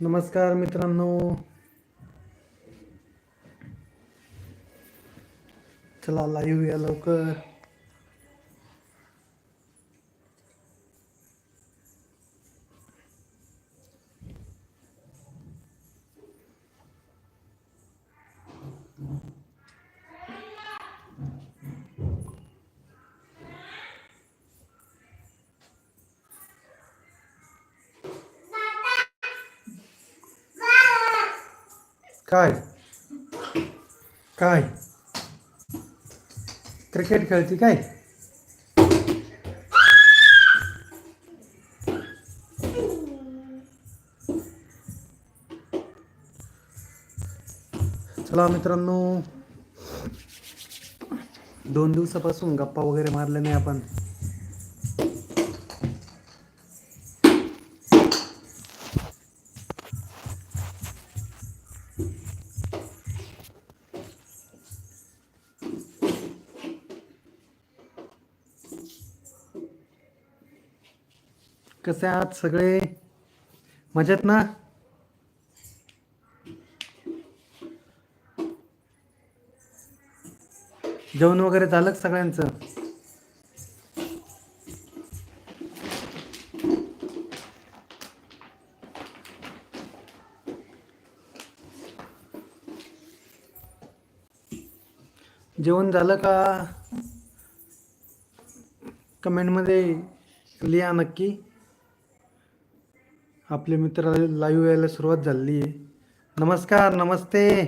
नमस्कार मित्रांनो. चला लाईव्ह या लवकर. काय? काय? क्रिकेट खेळती काय? चला मित्रांनो दोन दिवसापासून गप्पा वगैरे मारले नाही आपण. कसे आहात सगळे? मजेत ना? जेवण वगैरे झालं का सगळ्यांचं? जेवण झालं का? कमेंटमध्ये लिहा नक्की. आपले मित्र लाईव्ह यायला सुरुवात झाली. आहे नमस्कार नमस्ते.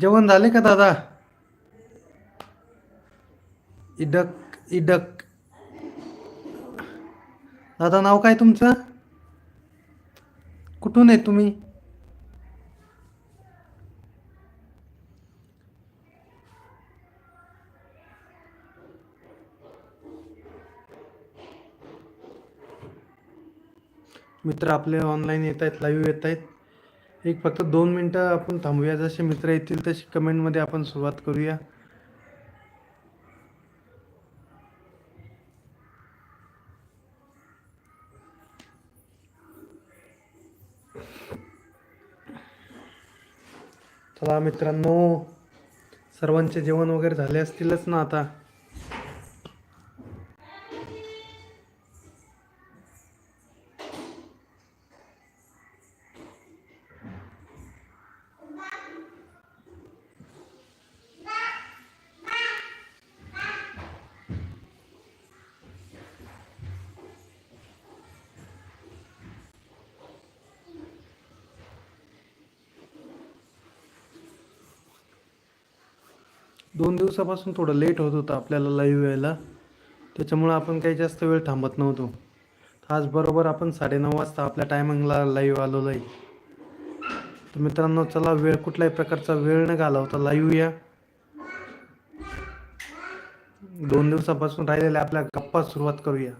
जेवण झाले का दादा? इडक इडक. दादा नाव काय तुमचं? कुठून आहे तुम्ही? मित्र आपले ऑनलाईन येत आहेत लाईव्ह येत आहेत. एक फक्त दोन मिनटं आपण थांबूया. जसे मित्र येतील तशी कमेंटमध्ये आपण सुरुवात करूया. चला मित्रांनो सर्वांचे जेवण वगैरे झाले असतीलच ना आता दोन दिवसापासून थोडं लेट होत होतं आपल्याला लाईव्ह यायला. त्याच्यामुळं आपण काही जास्त वेळ थांबत नव्हतो. आज बरोबर आपण साडेनऊ वाजता आपल्या टायमिंगला लाईव्ह आलेलो आहे. तर मित्रांनो चला वेळ कुठल्याही प्रकारचा वेळ न घालवता लाईव्ह या. दोन दिवसापासून राहिलेल्या आपल्या गप्पा सुरुवात करूया.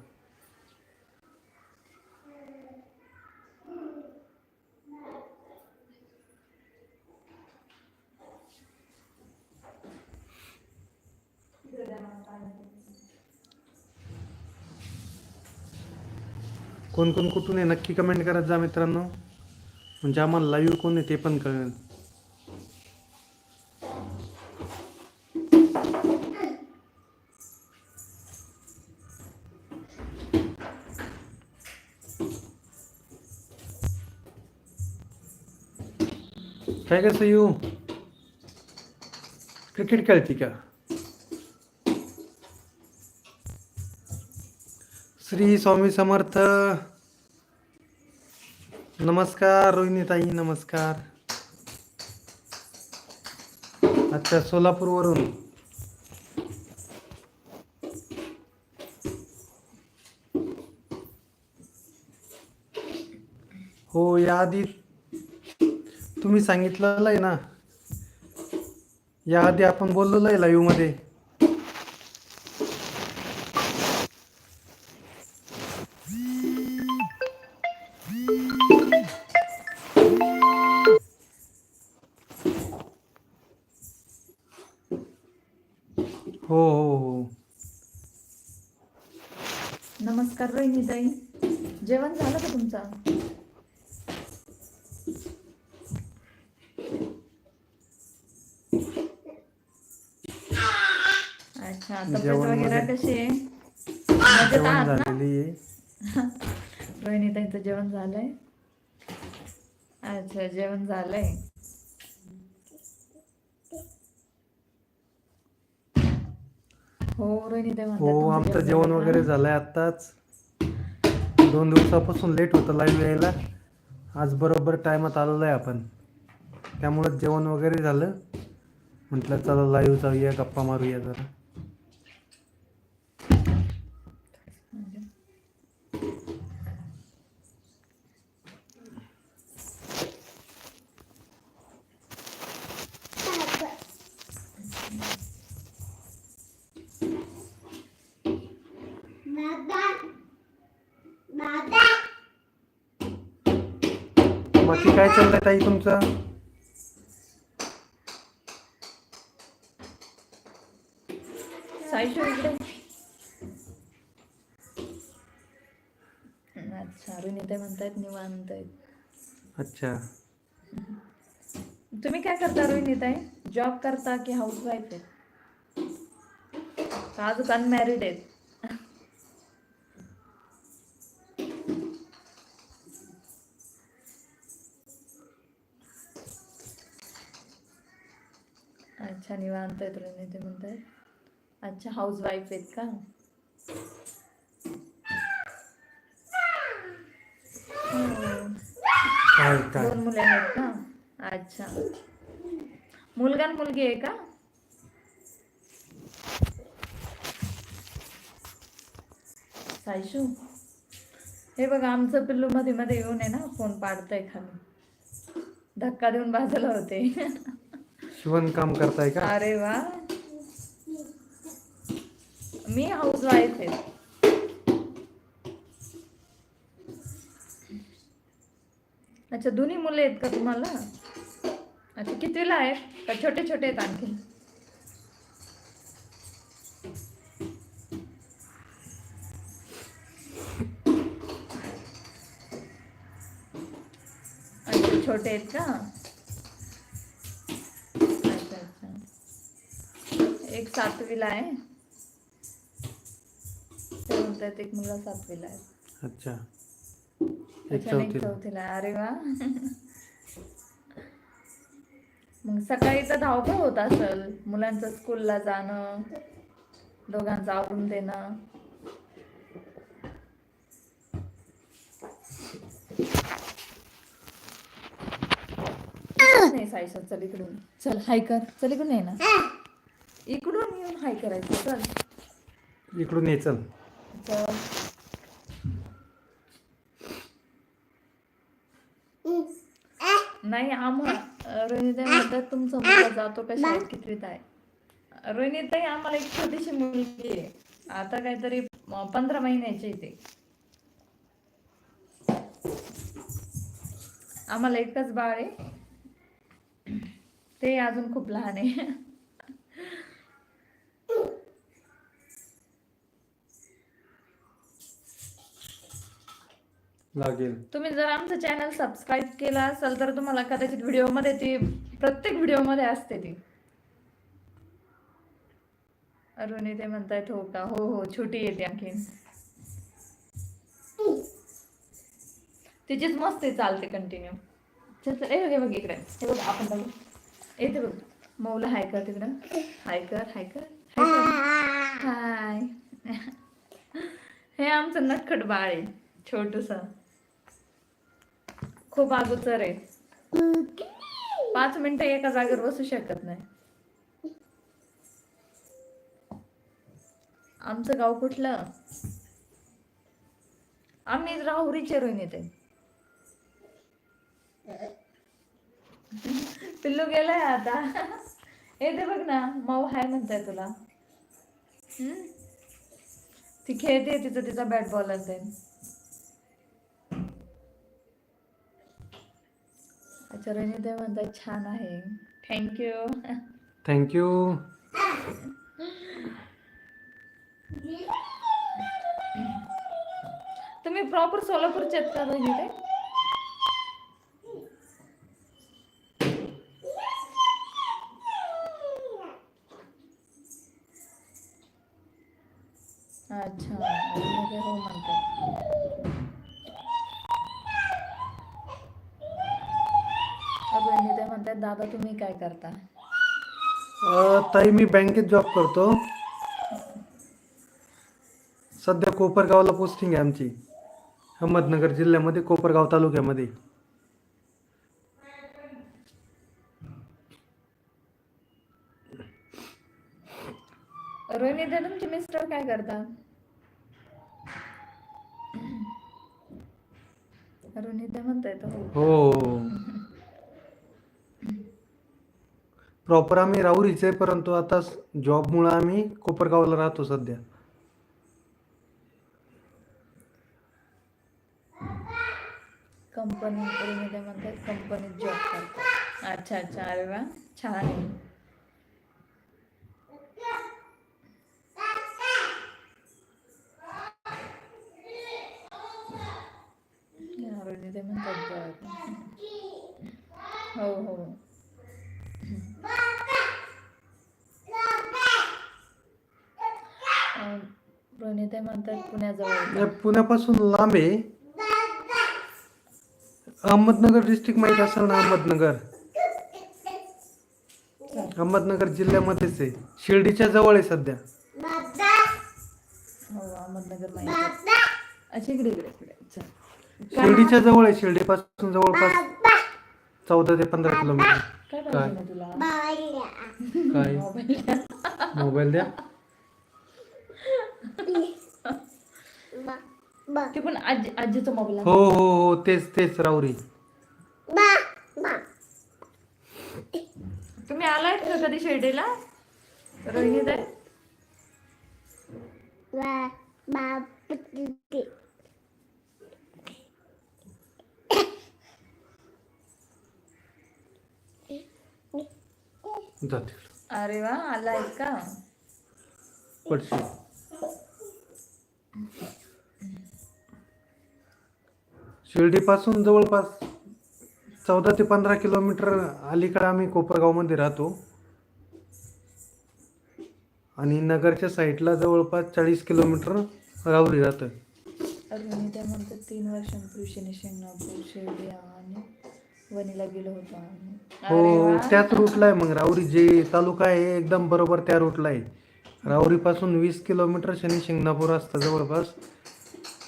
कोण कोण कुठून आहे नक्की कमेंट करत जा मित्रांनो. म्हणजे आम्हाला लाईव्ह कोण आहे ते पण कळेल. काय कसं येऊ क्रिकेट खेळती का? श्री स्वामी समर्थ. नमस्कार रोहिणीताई नमस्कार. अच्छा सोलापूरवरून हो याआधी तुम्ही सांगितलेलं आहे ना? याआधी आपण बोललेलो आहे लाईव्हमध्ये. अच्छा तब्येत जेवण वगैरे वगैरे- कशी आहे? मजेत जेवण आहात ना झालेली आहे. रोहिणी ताईंचं जेवण झालंय? अच्छा जेवण झालंय. हो रोहिणी ताई म्हणतात हो तुमचं आमचं जेवण का? वगैरे झालंय आत्ताच. दोन दिवसापासून लेट होतं लाईव्ह यायला. आज बरोबर टायमात आलेलो आहे आपण. त्यामुळं जेवण वगैरे झालं. म्हटलं चला लाईव्ह जाऊया गप्पा मारूया जरा. बाकी काय चाललंय ताई तुमचं? अच्छा म्हणतायत निवांत अच्छा. तुम्ही काय करता रोहिणी ताई? जॉब करता की हाऊस वाईफ आहे अजून अनमॅरिड आहेत? अच्छा निवांत आहेत रोहिणी ते म्हणतायत. अच्छा हाऊस वाईफ आहेत का? हो. दोन मुले आहेत का अच्छा. मुलगा मुलगी आहे का? सायशू हे बघा आमचं पिल्लू मध्ये मध्ये येऊन आहे ना फोन पाडतंय खाली. धक्का देऊन बाजूला होते. शिवणकाम करताय का? अरे वा. मी हाऊस वाईफ आहे. अच्छा दोन्ही मुले आहेत का तुम्हाला? अच्छा कितवीला आहेत? का छोटे छोटे आहेत आणखी? अच्छा छोटे आहेत का? सातवीला आहे. ते म्हणतात एक मुलगा सातवीला आहे. अच्छा. एक अच्छा, चौथीला. अरे वा. मग सकाळी तर धावपळ होत असेल. मुलांचं स्कूलला जाणं दोघांचं आवरून देणं. नाही साईसा चल इकडून. चल हाय कर. चल इकडून ये ना. इकडून हाय करायचं चल. इकडून ये चल. नाही आम्हाला रोहिणीताई म्हणतात तुमचा मुलगा जातो का शाळेत कितवीत आहे रोहिणीताई आम्हाला एक छोटीशी मुलगी आहे. आता काहीतरी पंधरा महिन्याची ते. आम्हाला एकच बाळ आहे. ते अजून खूप लहान आहे. लागेल. तुम्ही जर आमचं चॅनल सबस्क्राईब केलं असेल तर तुम्हाला कदाचित व्हिडिओमध्ये ती प्रत्येक व्हिडिओमध्ये असते ती. अरुणी ते म्हणतायत हो का हो हो छोटी येते आणखीन तिचीच मस्त आहे चालते कंटिन्यू चल ए बघ, हे बघ इकडे. हे बघ आपण बघू. येते बघ. मौला हाय कर तिकडं. हाय कर हाय कर हाय हाय हे आमचं नटखट बाळ आहे छोटूस. खूप अगोदर आहे. पाच मिनिटं एका जागेवर बसू शकत नाही. आमचं गाव कुठलं? आम्ही राहुरीचे चेरून येते. पिल्लू गेलाय आता. येते बघ ना माऊ हाय म्हणताय तुला. हम्म? ती खेळते तिचं तिचा बॅट बॉल ते अच्छा रणिता म्हणतात छान आहे. थँक्यू थँक्यू तुम्ही प्रॉपर सोलापूरचे आहेत का रणिता म्हणतायत दादा तुम्ही काय करता? ताई मी बँकेत जॉब करतो. सध्या कोपरगावला पोस्टिंग आहे आमची. अहमदनगर जिल्ह्यामध्ये कोपरगाव तालुक्यामध्ये. रोहिणी दादा तुमचे मिस्टर काय करतात रोहिणी हो हो. प्रॉपर आम्ही राहुरीचे परंतु आता जॉबमुळे आम्ही कोपरगावला राहतो सध्या. कंपनी रोहिणी म्हणतात कंपनीत जॉब करतात. अच्छा अच्छा अरे वा छान. आहे म्हणतात हो हो. म्हणतात पुण्याजवळ. नाही, पुण्यापासून लांब आहे. अहमदनगर डिस्ट्रिक्ट माहीत असेल ना अहमदनगर? अहमदनगर जिल्ह्यामध्येच आहे. शिर्डीच्या जवळ आहे सध्या. हो अहमदनगर माहिती अच्छा इकडे इकडे इकडे. चल. शिर्डीच्या जवळ आहे शिर्डीपासून जवळपास चौदा ते पंधरा किलोमीटर. काय? पाहिजे ना तुला काय? मोबाईल मोबाईल द्या. ते पण आजी आजीचा मोबाईल हो हो हो तेच तेच राहुरी. तुम्ही आलायत का कधी शिर्डीला? जाते. अरे वा आलायत का? पडशी शिर्डीपासून जवळपास चौदा ते पंधरा किलोमीटर अलीकडे आम्ही कोपरगावमध्ये राहतो. आणि नगरच्या साईडला जवळपास चाळीस किलोमीटर राहुरी राहतं तीन वर्षांपूर्वी शनी शिंगणापूर शिर्डी आणि वणीला गेलो होतो आम्ही. अरे हो वा. त्याच रूटला आहे मग राहुरी. जे तालुका आहे एकदम बरोबर त्या रूटला आहे. राहुरीपासून वीस किलोमीटर शनी शिंगणापूर असतं जवळपास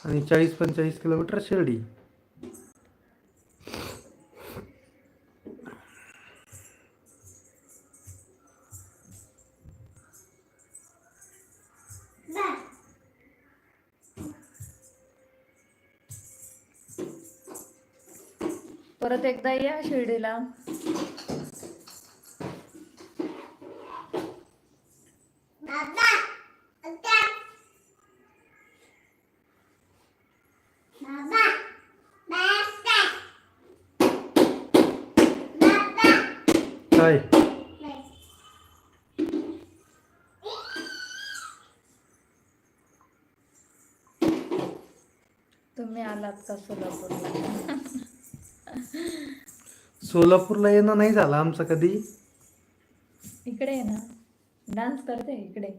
आणि चाळीस पंचेचाळीस किलोमीटर शिर्डी. परत एकदा या शिर्डीला. काय तुम्ही आलात का सोलापूरला सोलापूरला येणं नाही झालं आमचं कधी. इकडे आहे ना. डान्स करते इकडे.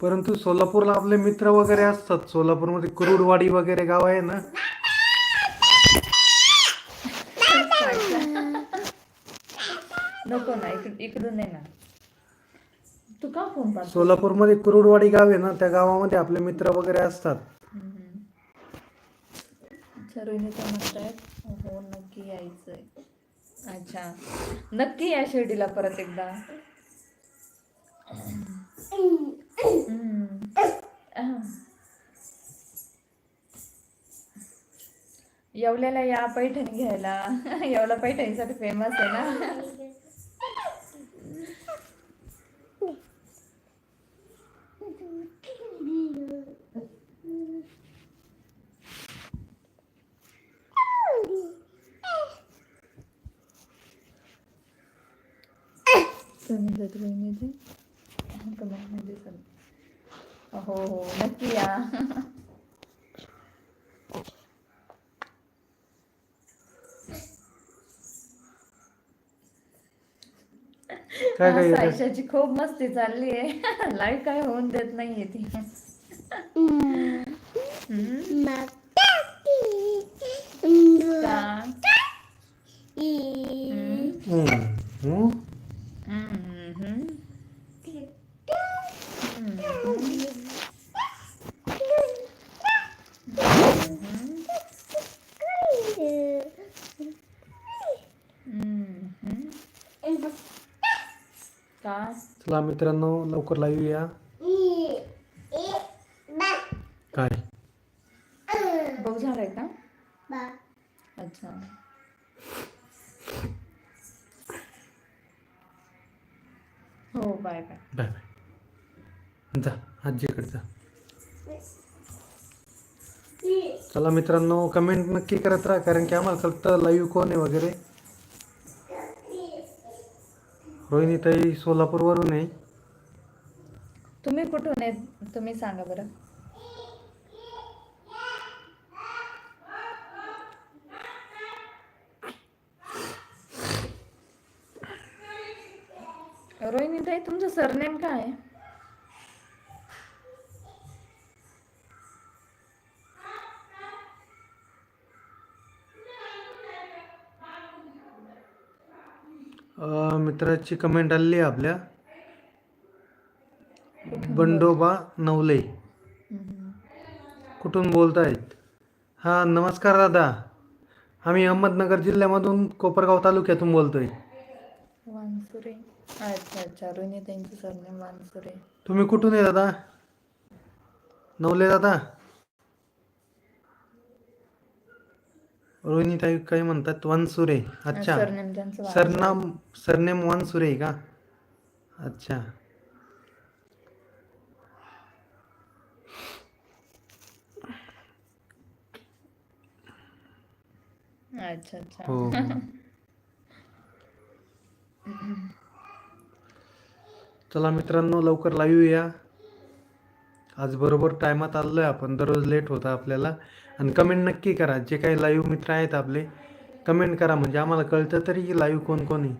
परंतु सोलापूरला आपले मित्र वगैरे असतात. सोलापूरमध्ये कुरुडवाडी वगैरे गाव आहे ना. नको ना इकड इकडून आहे ना. तू का फोन पाहतो सोलापूरमध्ये कुरुडवाडी गाव आहे ना त्या गावामध्ये आपले मित्र वगैरे असतात. म्हणतायत हो नक्की यायचंय. अच्छा. नक्की या शिर्डीला परत एकदा. हम्म. अहं. येवल्याला या पैठणी घ्यायला. येवला पैठणीसाठी फेमस आहे ना. म्हणजे म्हणजे सर हो हो नक्की या सायशाची खूप मस्ती चालली आहे। लाईव्ह काय होऊन देत नाहीये ती. हम्म. का? चला मित्रांनो लवकर लाईव्ह या काय? झालंय का अच्छा. हो बाय बाय बाय बाय जा आजीकडे जा. चला मित्रांनो कमेंट नक्की करत राहा कारण की आम्हाला कळतं लाईव्ह कोण आहे वगैरे. रोहिणीताई सोलापूरवरून आहे. तुम्ही कुठून आहे? तुम्ही सांगा बरं. रोहिणीताई तुमचं सरनेम काय आहे? मित्राची कमेंट आलेली आहे आपल्या. बंडोबा नवले. कुठून बोलतायत? हां नमस्कार दादा. आम्ही अहमदनगर जिल्ह्यामधून कोपरगाव तालुक्यातून बोलतोय. वानसुरे अच्छा अच्छा. रोहिणीताईंचं सरनेम वानसुरे तुम्ही कुठून आहे दादा? नवले दादा? रोहिणीताई काय म्हणतात वनसुरे अच्छा. सरनेम त्यांचं वानसुरे. सरनाम सरनेम वनसुरे का? अच्छा. अच्छा अच्छा. हो. हो. चला मित्रांनो लवकर लाईव्ह या आज बरोबर टायमात आलोय आपण दररोज लेट होता आपल्याला. आणि कमेंट नक्की करा. जे काही लाईव्ह मित्र आहेत आपले कमेंट करा. म्हणजे आम्हाला कळतं तरी की लाईव्ह कोण कोण आहे.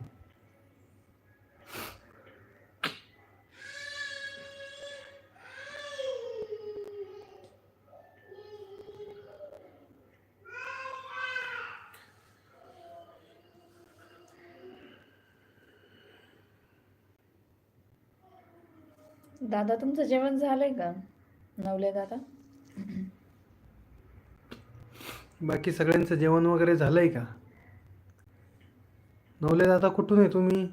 दादा तुमचं जेवण झालंय का? नवले दादा? बाकी सगळ्यांचं जेवण वगैरे झालं आहे का? नवले दादा कुठून आहे तुम्ही?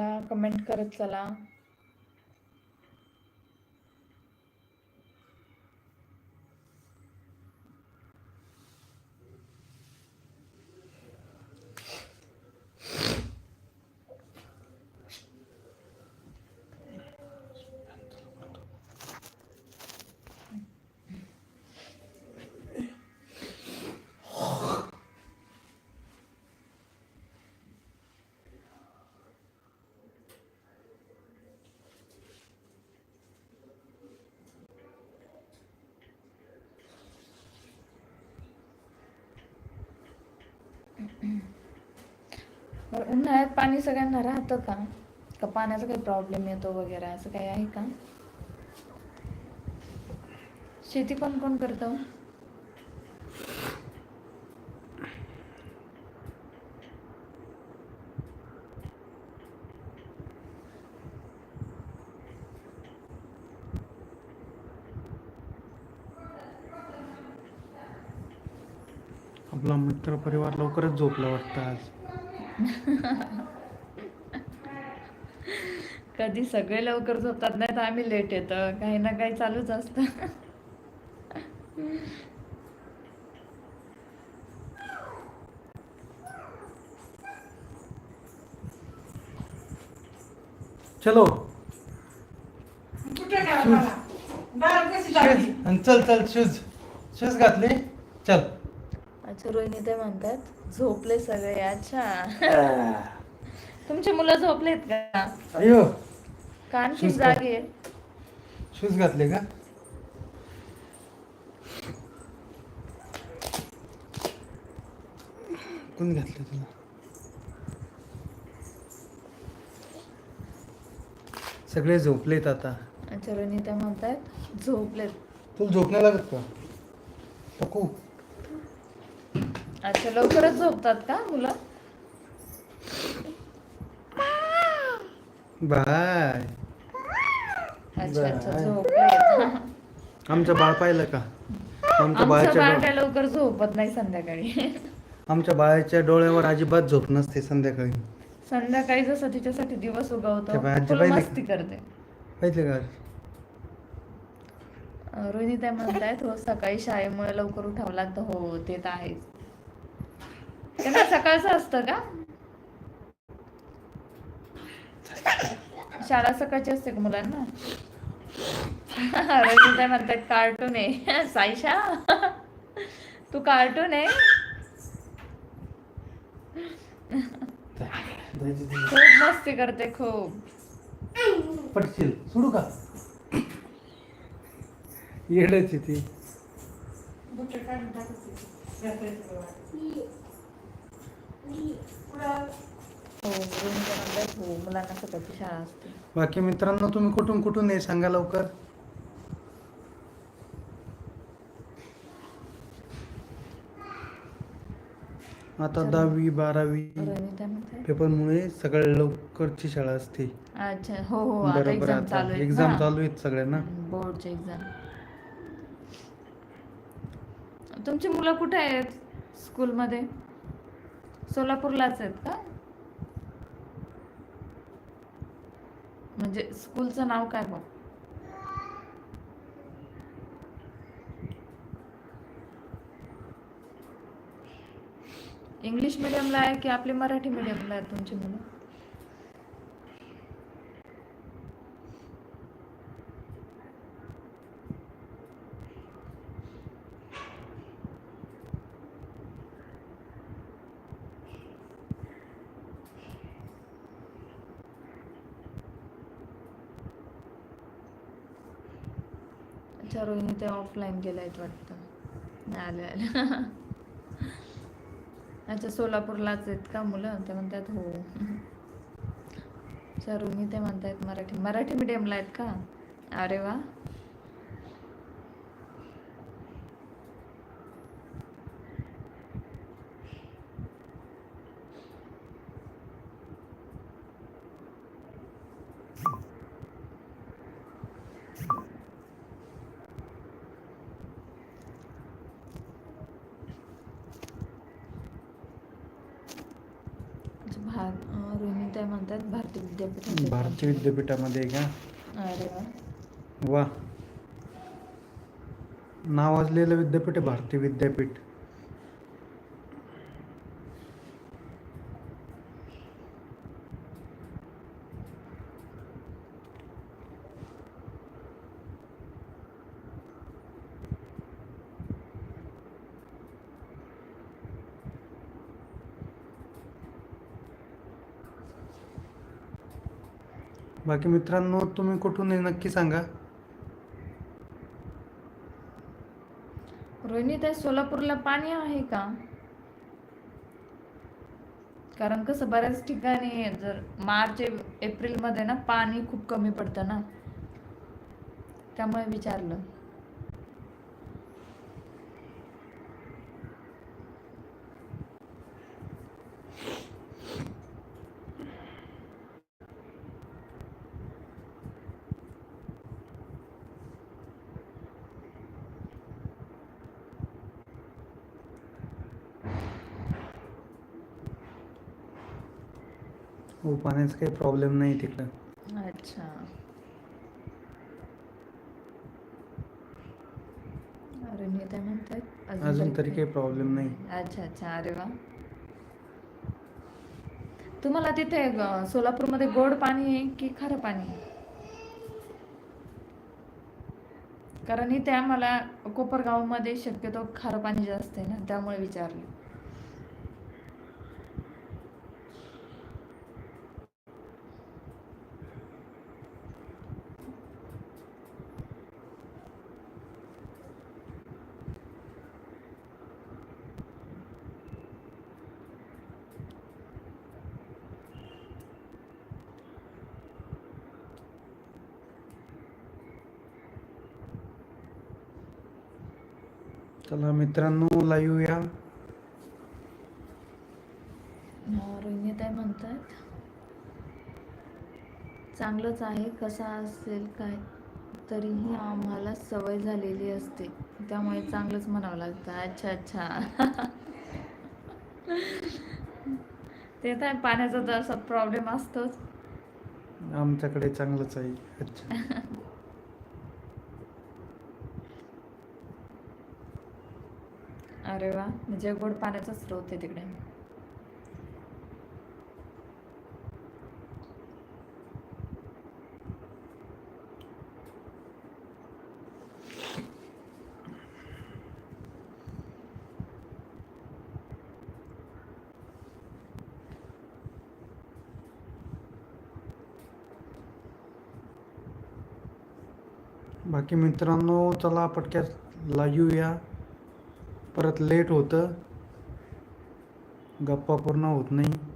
चला कमेंट करत चला. बरं, उन्हाळ्यात पाणी सगळ्यांना राहतं का? का पाण्याचा काही प्रॉब्लेम येतो वगैरे असं काही आहे का? शेती कोण कोण करतं हो? आपला मित्र परिवार लवकरच झोपला वाटतं आज. कधी सगळे लवकर झोपतात नाही तर आम्ही लेट येतं. काही ना काही चालूच असतं. चलो. कुठे काय चल चल शूज. शूज घातले. चल. रोहिणी ते म्हणतात झोपले सगळे अच्छा. तुमचे मुलं झोपलेत का? अयो. का आणखी शिस्त. जागे? शूज घातले का? कोण घातलं तुला? सगळे झोपलेत आता. अच्छा रोहिणीताई म्हणतायत झोपलेत. तुला झोप नाही लागत का? टकू अच्छा लवकरच झोपतात का मुलं? बाय. अच्छा आमचं बाळ पाहिलं का? आमच्या आमचं बाळाच्या बाळ डो- काय लवकर झोपत नाही संध्याकाळी. आमच्या बाळाच्या डोळ्यावर अजिबात झोप नसते संध्याकाळी. संध्याकाळी जसं तिच्यासाठी दिवस उगवतो त्या बाळाच्या फुल? मस्ती करते. पाहिजे का? अं, रोहिणीताई म्हणतायत हो सकाळी शाळेमुळे लवकर उठावं लागतं. हो ते तर आहेच. त्यांना सकाळचं असतं का? शाळा सकाळची असते का मुलांना? रोहिणीताई म्हणतायत कार्टून आहे. साईशा तू कार्टून आहे? खूप मस्ती करते खूप. पटशील सोडू का? येडायची ती. हो रोहिणीताई म्हणतायत मुलांना सकाळची शाळा असते बाकी मित्रांनो तुम्ही कुठून कुठून आहे? सांगा लवकर. आता दहावी बारावी म्हणतायत पेपरमुळे सगळ्या लवकरची शाळा असते. अच्छा हो हो आता बरोबर एक्झाम आता चालू आहे एक्झाम चालू आहेत सगळ्यांना. बोर्डचे एक्झाम तुमची मुलं कुठे आहेत स्कूलमध्ये सोलापूरलाच आहेत का? म्हणजे स्कूलचं नाव काय बघ? इंग्लिश मिडियमला आहे की आपली मराठी मिडियमला आहेत तुमची मुलं अच्छा रोहिणी ते ऑफलाईन गेला आहेत वाटतं आले आले. अच्छा सोलापूरलाच आहेत का मुलं? ते म्हणतात हो. अच्छा रोहिणी ते म्हणतायत मराठी. मराठी मिडियमला आहेत का? अरे वा अच्छा, भार अं, रोहिणीताई म्हणतात भारतीय भारतीय विद्यापीठामध्ये आहे का अरे वा. वा. नावाजलेलं विद्यापीठ आहे भारतीय विद्यापीठ. बाकी मित्रांनो तुम्ही कुठून आहे नक्की सांगा. रोहिणी त्या सोलापूरला पाणी आहे का? कारण कसं बऱ्याच ठिकाणी जर मार्च एप्रिलमध्ये ना पाणी खूप कमी पडतं ना. त्यामुळे विचारलं. हो पाण्याचा काही प्रॉब्लेम नाही तिकडं. अच्छा. अजून तरी काही प्रॉब्लेम नाही. अच्छा अच्छा. अरे वा. तुम्हाला तिथे सोलापूरमध्ये गोड पाणी आहे की खारं पाणी आहे? कारण इथे आम्हाला कोपरगावमध्ये शक्यतो खारं पाणी जास्त आहे ना त्यामुळे विचारलं. चला मित्रांनो लाईव्ह या रोहिणीताई म्हणतात चांगलंच आहे कसा असेल काय तरीही आम्हाला सवय झालेली असते. त्यामुळे चांगलंच म्हणावं लागतं. अच्छा अच्छा. ते तर पाण्याचा तर असा प्रॉब्लेम असतोच. आमच्याकडे चांगलंच आहे. अच्छा अरे वा म्हणजे गोड पाण्याचा स्रोत आहे तिकडे. बाकी मित्रांनो चला पटक्यात लाईव्ह या परत लेट होतं. गप्पा पूर्ण होत नाही.